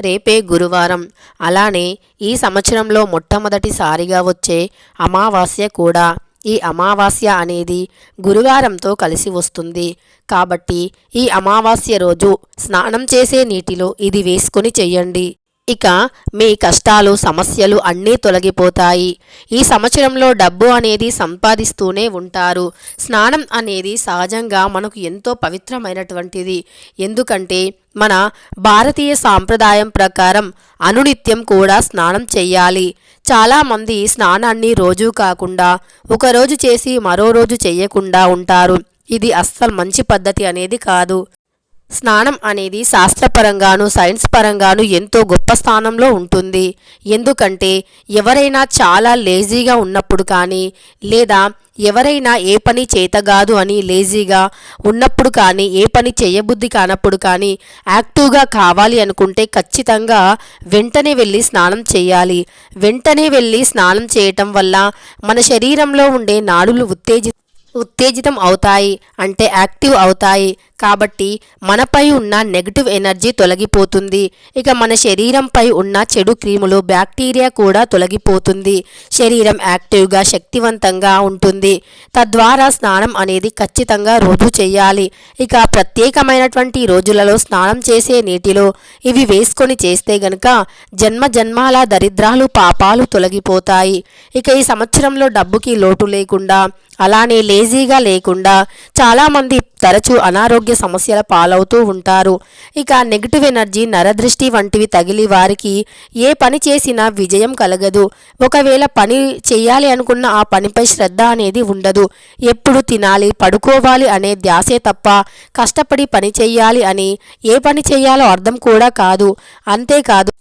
రేపే గురువారం. అలానే ఈ సంవత్సరంలో మొట్టమొదటిసారిగా వచ్చే అమావాస్య కూడా. ఈ అమావాస్య అనేది గురువారంతో కలిసి వస్తుంది. కాబట్టి ఈ అమావాస్య రోజు స్నానం చేసే నీటిలో ఇది వేసుకొని చెయ్యండి ఇక మీ కష్టాలు సమస్యలు అన్నీ తొలగిపోతాయి. ఈ సంవత్సరంలో డబ్బు అనేది సంపాదిస్తూనే ఉంటారు. స్నానం అనేది సహజంగా మనకు ఎంతో పవిత్రమైనటువంటిది. ఎందుకంటే మన భారతీయ సాంప్రదాయం ప్రకారం అనునిత్యం కూడా స్నానం చెయ్యాలి చాలామంది స్నానాన్ని రోజూ కాకుండా ఒకరోజు చేసి మరో రోజు చెయ్యకుండా ఉంటారు. ఇది అస్సలు మంచి పద్ధతి అనేది కాదు. స్నానం అనేది శాస్త్రపరంగాను సైన్స్ పరంగాను ఎంతో గొప్ప స్థానంలో ఉంటుంది. ఎందుకంటే ఎవరైనా చాలా లేజీగా ఉన్నప్పుడు కానీ లేదా ఎవరైనా ఏ పని చేతగాదు అని లేజీగా ఉన్నప్పుడు కానీ ఏ పని చేయబుద్ధి కానప్పుడు కానీ యాక్టివ్గా కావాలి అనుకుంటే ఖచ్చితంగా వెంటనే వెళ్ళి స్నానం చేయాలి. వెంటనే వెళ్ళి స్నానం చేయటం వల్ల మన శరీరంలో ఉండే నాడులు ఉత్తేజి ఉత్తేజితం అవుతాయి. అంటే యాక్టివ్ అవుతాయి. కాబట్టి మనపై ఉన్న నెగటివ్ ఎనర్జీ తొలగిపోతుంది. ఇక మన శరీరంపై ఉన్న చెడు క్రీములు బ్యాక్టీరియా కూడా తొలగిపోతుంది. శరీరం యాక్టివ్గా శక్తివంతంగా ఉంటుంది. తద్వారా స్నానం అనేది ఖచ్చితంగా రోజు చేయాలి. ఇక ప్రత్యేకమైనటువంటి రోజులలో స్నానం చేసే నీటిలో ఇవి వేసుకొని చేస్తే గనుక జన్మ జన్మాల దరిద్రాలు పాపాలు తొలగిపోతాయి. ఇక ఈ సంవత్సరంలో డబ్బుకి లోటు లేకుండా అలానే లేజీగా లేకుండా చాలామంది తరచూ అనారోగ్య సమస్యల పాలవుతూ ఉంటారు. ఇక నెగిటివ్ ఎనర్జీ నరదృష్టి వంటివి తగిలి వారికి ఏ పని చేసినా విజయం కలగదు. ఒకవేళ పని చేయాలి అనుకున్న ఆ పనిపై శ్రద్ధ అనేది ఉండదు. ఎప్పుడు తినాలి పడుకోవాలి అనే ధ్యాసే తప్ప కష్టపడి పని చేయాలి అని ఏ పని చేయాలో అర్థం కూడా కాదు. అంతేకాదు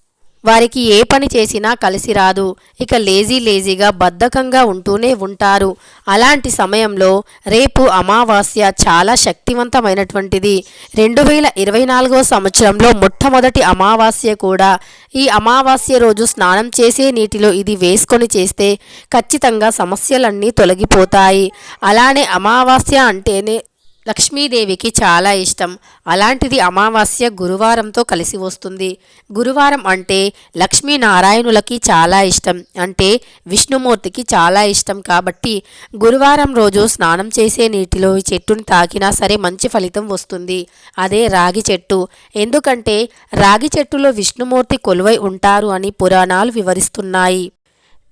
వారికి ఏ పని చేసినా కలిసి రాదు. ఇక లేజీ లేజీగా బద్ధకంగా ఉంటూనే ఉంటారు. అలాంటి సమయంలో రేపు అమావాస్య చాలా శక్తివంతమైనటువంటిది. రెండు వేల ఇరవై నాలుగో సంవత్సరంలో మొట్టమొదటి అమావాస్య కూడా. ఈ అమావాస్య రోజు స్నానం చేసే నీటిలో ఇది వేసుకొని చేస్తే ఖచ్చితంగా సమస్యలన్నీ తొలగిపోతాయి. అలానే అమావాస్య అంటేనే లక్ష్మీదేవికి చాలా ఇష్టం. అలాంటిది అమావాస్య గురువారంతో కలిసి వస్తుంది. గురువారం అంటే లక్ష్మీనారాయణులకి చాలా ఇష్టం. అంటే విష్ణుమూర్తికి చాలా ఇష్టం కాబట్టి గురువారం రోజు స్నానం చేసే నీటిలో ఈ చెట్టుని తాకినా సరే మంచి ఫలితం వస్తుంది. అదే రాగి చెట్టు. ఎందుకంటే రాగి చెట్టులో విష్ణుమూర్తి కొలువై ఉంటారు అని పురాణాలు వివరిస్తున్నాయి.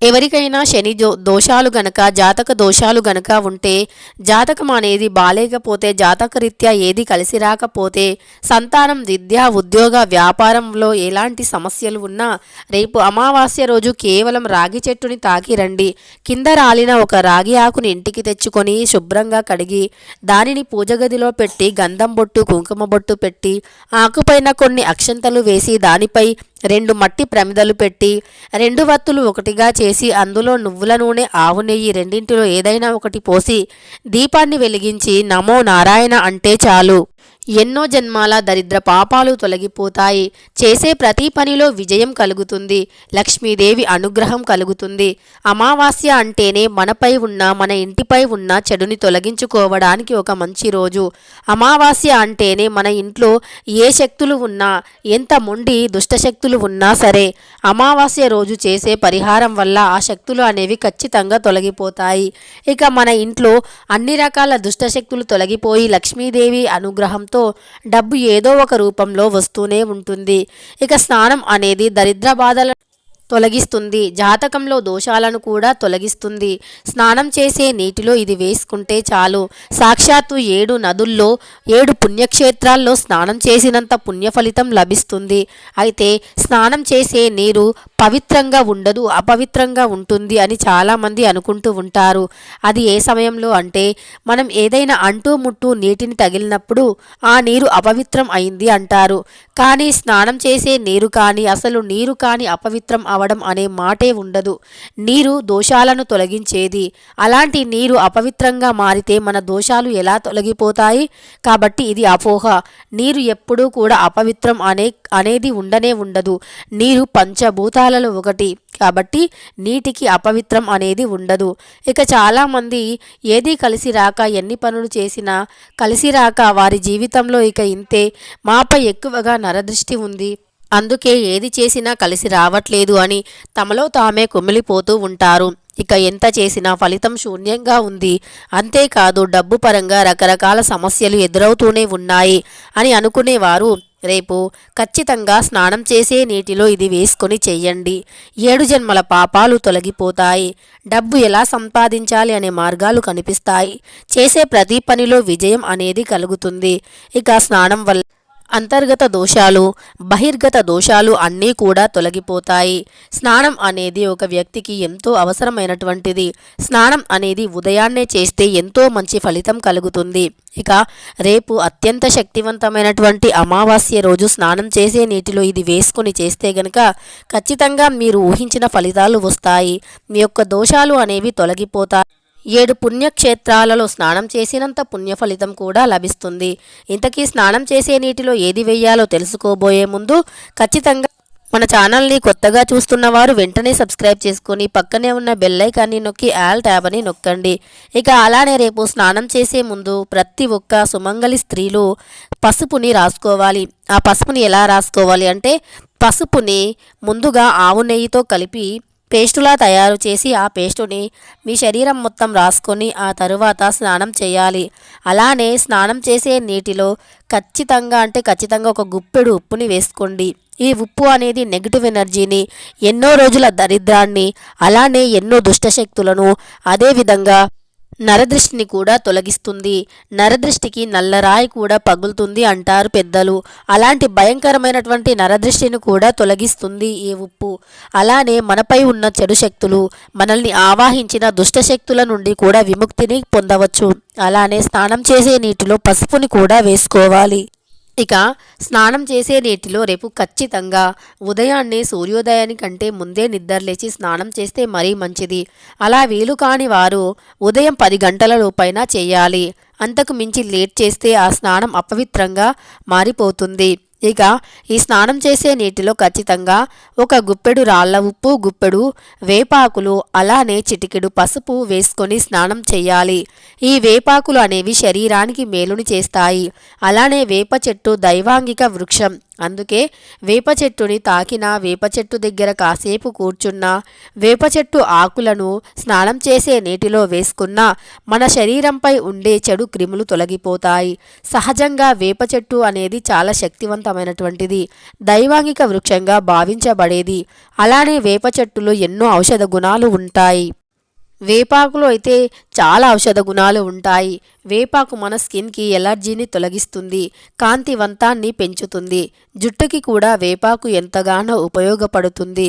ఎవరికైనా శని జో దోషాలు గనక జాతక దోషాలు గనక ఉంటే జాతకం అనేది బాలేకపోతే జాతకరీత్యా ఏది కలిసి రాకపోతే సంతానం విద్య ఉద్యోగ వ్యాపారంలో ఎలాంటి సమస్యలు ఉన్నా రేపు అమావాస్య రోజు కేవలం రాగి చెట్టుని తాకి రండి. కింద రాలిన ఒక రాగి ఆకుని ఇంటికి తెచ్చుకొని శుభ్రంగా కడిగి దానిని పూజ గదిలో పెట్టి గంధం బొట్టు కుంకుమ బొట్టు పెట్టి ఆకుపైన కొన్ని అక్షంతలు వేసి దానిపై రెండు మట్టి ప్రమిదలు పెట్టి రెండు వత్తులు ఒకటిగా చేసి అందులో నువ్వుల నూనె ఆవు నెయ్యి రెండింటిలో ఏదైనా ఒకటి పోసి దీపాన్ని వెలిగించి నమో నారాయణ అంటే చాలు. ఎన్నో జన్మాల దరిద్ర పాపాలు తొలగిపోతాయి. చేసే ప్రతి పనిలో విజయం కలుగుతుంది. లక్ష్మీదేవి అనుగ్రహం కలుగుతుంది. అమావాస్య అంటేనే మనపై ఉన్న మన ఇంటిపై ఉన్న చెడుని తొలగించుకోవడానికి ఒక మంచి రోజు. అమావాస్య అంటేనే మన ఇంట్లో ఏ శక్తులు ఉన్నా ఎంత మొండి దుష్టశక్తులు ఉన్నా సరే అమావాస్య రోజు చేసే పరిహారం వల్ల ఆ శక్తులు అనేవి ఖచ్చితంగా తొలగిపోతాయి. ఇక మన ఇంట్లో అన్ని రకాల దుష్టశక్తులు తొలగిపోయి లక్ష్మీదేవి అనుగ్రహంతో డబ్బు ఏదో ఒక రూపంలో వస్తూనే ఉంటుంది. ఇక స్నానం అనేది దరిద్ర బాధల తొలగిస్తుంది. జాతకంలో దోషాలను కూడా తొలగిస్తుంది. స్నానం చేసే నీటిలో ఇది వేసుకుంటే చాలు. సాక్షాత్తు ఏడు నదుల్లో ఏడు పుణ్యక్షేత్రాల్లో స్నానం చేసినంత పుణ్య ఫలితం లభిస్తుంది. అయితే స్నానం చేసే నీరు పవిత్రంగా ఉండదు అపవిత్రంగా ఉంటుంది అని చాలామంది అనుకుంటూ ఉంటారు. అది ఏ సమయంలో అంటే మనం ఏదైనా అంటూ ముట్టు నీటిని తగిలినప్పుడు ఆ నీరు అపవిత్రం అయింది అంటారు. కానీ స్నానం చేసే నీరు కానీ అసలు నీరు కానీ అపవిత్రం అవడం అనే మాటే ఉండదు. నీరు దోషాలను తొలగించేది. అలాంటి నీరు అపవిత్రంగా మారితే మన దోషాలు ఎలా తొలగిపోతాయి? కాబట్టి ఇది అపోహ. నీరు ఎప్పుడూ కూడా అపవిత్రం అనే అనేది ఉండనే ఉండదు. నీరు పంచభూతాలలో ఒకటి. కాబట్టి నీటికి అపవిత్రం అనేది ఉండదు. ఇక చాలామంది ఏది కలిసి రాక ఎన్ని పనులు చేసినా కలిసి రాక వారి జీవితంలో ఇక ఇంతే. మాపై ఎక్కువగా నరదృష్టి ఉంది. అందుకే ఏది చేసినా కలిసి రావట్లేదు అని తమలో తామే కుమిలిపోతూ ఉంటారు. ఇక ఎంత చేసినా ఫలితం శూన్యంగా ఉంది. అంతేకాదు డబ్బు పరంగా రకరకాల సమస్యలు ఎదురవుతూనే ఉన్నాయి అని అనుకునేవారు. రేపు ఖచ్చితంగా స్నానం చేసే నీటిలో ఇది వేసుకొని చెయ్యండి ఏడు జన్మల పాపాలు తొలగిపోతాయి. డబ్బు ఎలా సంపాదించాలి అనే మార్గాలు కనిపిస్తాయి. చేసే ప్రతి పనిలో విజయం అనేది కలుగుతుంది. ఇక స్నానం వల్ల అంతర్గత దోషాలు బహిర్గత దోషాలు అన్నీ కూడా తొలగిపోతాయి. స్నానం అనేది ఒక వ్యక్తికి ఎంతో అవసరమైనటువంటిది. స్నానం అనేది ఉదయాన్నే చేస్తే ఎంతో మంచి ఫలితం కలుగుతుంది. ఇక రేపు అత్యంత శక్తివంతమైనటువంటి అమావాస్య రోజు స్నానం చేసే నీటిలో ఇది వేసుకొని చేస్తే గనక ఖచ్చితంగా మీరు ఊహించిన ఫలితాలు వస్తాయి. మీ యొక్క దోషాలు అనేవి తొలగిపోతాయి. ఏడు పుణ్యక్షేత్రాలలో స్నానం చేసినంత పుణ్య ఫలితం కూడా లభిస్తుంది. ఇంతకీ స్నానం చేసే నీటిలో ఏది వెయ్యాలో తెలుసుకోబోయే ముందు ఖచ్చితంగా మన ఛానల్ని కొత్తగా చూస్తున్న వారు వెంటనే సబ్స్క్రైబ్ చేసుకుని పక్కనే ఉన్న బెల్లైకాన్ని నొక్కి ఆల్ ట్యాబ్ అని నొక్కండి. ఇక అలానే రేపు స్నానం చేసే ముందు ప్రతి ఒక్క సుమంగలి స్త్రీలు పసుపుని రాసుకోవాలి. ఆ పసుపుని ఎలా రాసుకోవాలి అంటే పసుపుని ముందుగా ఆవు నెయ్యితో కలిపి పేస్టులా తయారు చేసి ఆ పేస్టుని మీ శరీరం మొత్తం రాసుకొని ఆ తరువాత స్నానం చేయాలి. అలానే స్నానం చేసే నీటిలో ఖచ్చితంగా అంటే ఖచ్చితంగా ఒక గుప్పెడు ఉప్పుని వేసుకోండి. ఈ ఉప్పు అనేది నెగిటివ్ ఎనర్జీని ఎన్నో రోజుల దరిద్రాన్ని అలానే ఎన్నో దుష్టశక్తులను అదేవిధంగా నరదృష్టిని కూడా తొలగిస్తుంది. నరదృష్టికి నల్లరాయి కూడా పగులుతుంది అంటారు పెద్దలు. అలాంటి భయంకరమైనటువంటి నరదృష్టిని కూడా తొలగిస్తుంది ఈ ఉప్పు. అలానే మనపై ఉన్న చెడు శక్తులు మనల్ని ఆవాహించిన దుష్ట శక్తుల నుండి కూడా విముక్తిని పొందవచ్చు. అలానే స్నానం చేసే నీటిలో పసుపుని కూడా వేసుకోవాలి. ఇక స్నానం చేసే నీటిలో రేపు ఖచ్చితంగా ఉదయాన్నే సూర్యోదయానికంటే ముందే నిద్రలేచి స్నానం చేస్తే మరీ మంచిది. అలా వీలు కాని వారు ఉదయం పది గంటల లోపైనా చేయాలి. అంతకు మించి లేట్ చేస్తే ఆ స్నానం అపవిత్రంగా మారిపోతుంది. ఇక ఈ స్నానం చేసే నీటిలో ఖచ్చితంగా ఒక గుప్పెడు రాళ్ళ ఉప్పు గుప్పెడు వేపాకులు అలానే చిటికెడు పసుపు వేసుకొని స్నానం చేయాలి. ఈ వేపాకులు అనేవి శరీరానికి మేలుని చేస్తాయి. అలానే వేప చెట్టు దైవాంగిక వృక్షం అందుకే వేప చెట్టుని తాకిన వేప చెట్టు దగ్గర కాసేపు కూర్చున్న వేప చెట్టు ఆకులను స్నానం చేసే నీటిలో వేసుకున్న మన శరీరంపై ఉండే చెడు క్రిములు తొలగిపోతాయి. సహజంగా వేప చెట్టు అనేది చాలా శక్తివంతమైనటువంటిది. దైవాంగిక వృక్షంగా భావించబడేది. అలానే వేప చెట్టులో ఎన్నో ఔషధ గుణాలు ఉంటాయి. వేపాకులో అయితే చాలా ఔషధ గుణాలు ఉంటాయి. వేపాకు మన స్కిన్కి ఎలర్జీని తొలగిస్తుంది కాంతివంతాన్ని పెంచుతుంది. జుట్టుకి కూడా వేపాకు ఎంతగానో ఉపయోగపడుతుంది.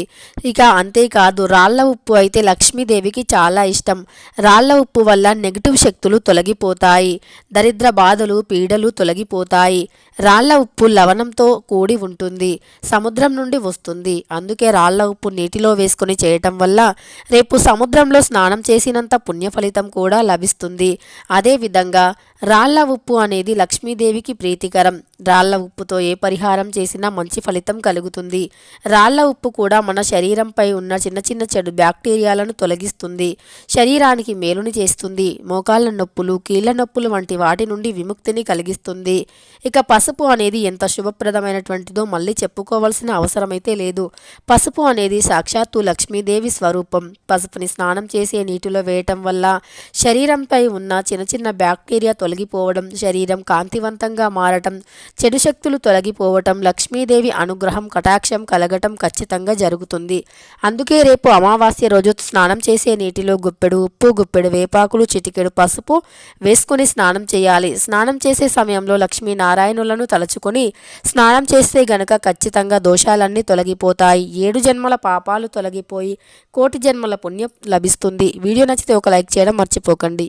ఇక అంతేకాదు రాళ్ళ ఉప్పు అయితే లక్ష్మీదేవికి చాలా ఇష్టం. రాళ్ళ ఉప్పు వల్ల నెగిటివ్ శక్తులు తొలగిపోతాయి దరిద్ర బాధలు పీడలు తొలగిపోతాయి. రాళ్ళ ఉప్పు లవణంతో కూడి ఉంటుంది సముద్రం నుండి వస్తుంది. అందుకే రాళ్ళ ఉప్పు నీటిలో వేసుకుని చేయటం వల్ల రేపు సముద్రంలో స్నానం చేసినంత పుణ్య ఫలితం కూడా లభిస్తుంది. అదేవిధంగా విధంగా రాళ్ళ ఉప్పు అనేది లక్ష్మీదేవికి ప్రీతికరం. రాళ్ళ ఉప్పుతో ఏ పరిహారం చేసినా మంచి ఫలితం కలుగుతుంది. రాళ్ళ ఉప్పు కూడా మన శరీరంపై ఉన్న చిన్న చిన్న చెడు బ్యాక్టీరియాలను తొలగిస్తుంది. శరీరానికి మేలుని చేస్తుంది. మోకాళ్ళ నొప్పులు కీళ్ళ నొప్పులు వంటి వాటి నుండి విముక్తిని కలిగిస్తుంది. ఇక పసుపు అనేది ఎంత శుభప్రదమైనటువంటిదో మళ్ళీ చెప్పుకోవాల్సిన అవసరమైతే లేదు. పసుపు అనేది సాక్షాత్తు లక్ష్మీదేవి స్వరూపం. పసుపుని స్నానం చేసే నీటిలో వేయటం వల్ల శరీరంపై ఉన్న చిన్న చిన్న బ్యాక్టీరియా తొలగిపోవడం శరీరం కాంతివంతంగా మారటం చెడు శక్తులు తొలగిపోవటం లక్ష్మీదేవి అనుగ్రహం కటాక్షం కలగటం ఖచ్చితంగా జరుగుతుంది. అందుకే రేపు అమావాస్య రోజు స్నానం చేసే నీటిలో గుప్పెడు ఉప్పు గుప్పెడు వేపాకులు చిటికెడు పసుపు వేసుకుని స్నానం చేయాలి. స్నానం చేసే సమయంలో లక్ష్మీనారాయణులను తలుచుకొని స్నానం చేస్తే గనక ఖచ్చితంగా దోషాలన్నీ తొలగిపోతాయి. ఏడు జన్మల పాపాలు తొలగిపోయి కోటి జన్మల పుణ్యం లభిస్తుంది. వీడియో నచ్చితే ఒక లైక్ చేయడం మర్చిపోకండి.